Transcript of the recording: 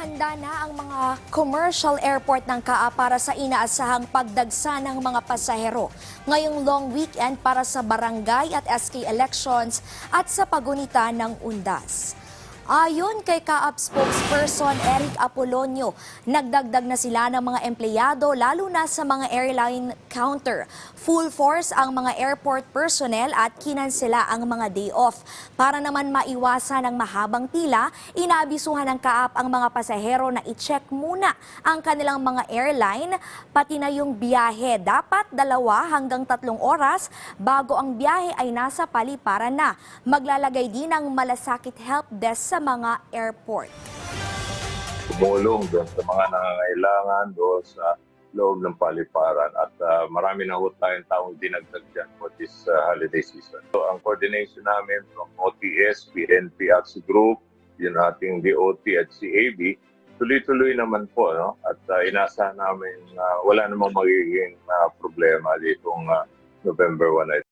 Handa na ang mga commercial airport ng KAA para sa inaasahang pagdagsa ng mga pasahero ngayong long weekend para sa barangay at SK elections at sa pagunita ng undas. Ayon kay KAAP spokesperson Eric Apolonio, nagdagdag na sila ng mga empleyado lalo na sa mga airline counter. Full force ang mga airport personnel at kinansela ang mga day off. Para naman maiwasan ang mahabang pila, inaabisuhan ng KAAP ang mga pasahero na i-check muna ang kanilang mga airline, pati na yung biyahe. Dapat dalawa hanggang tatlong oras bago ang biyahe ay nasa paliparan na. Maglalagay din ng malasakit help desk sa mga airport. tumulong doon sa mga nangangailangan doon sa loob ng paliparan at ah, marami na ho tayong taong dinagdag dyan for this ah, holiday season. So ang coordination namin from OTS, PNP AXI Group, yun ating DOT at CAB, tuloy-tuloy naman po no? at uh, inasa namin na wala namang magiging ah, problema ditong ah, November 1 na ito.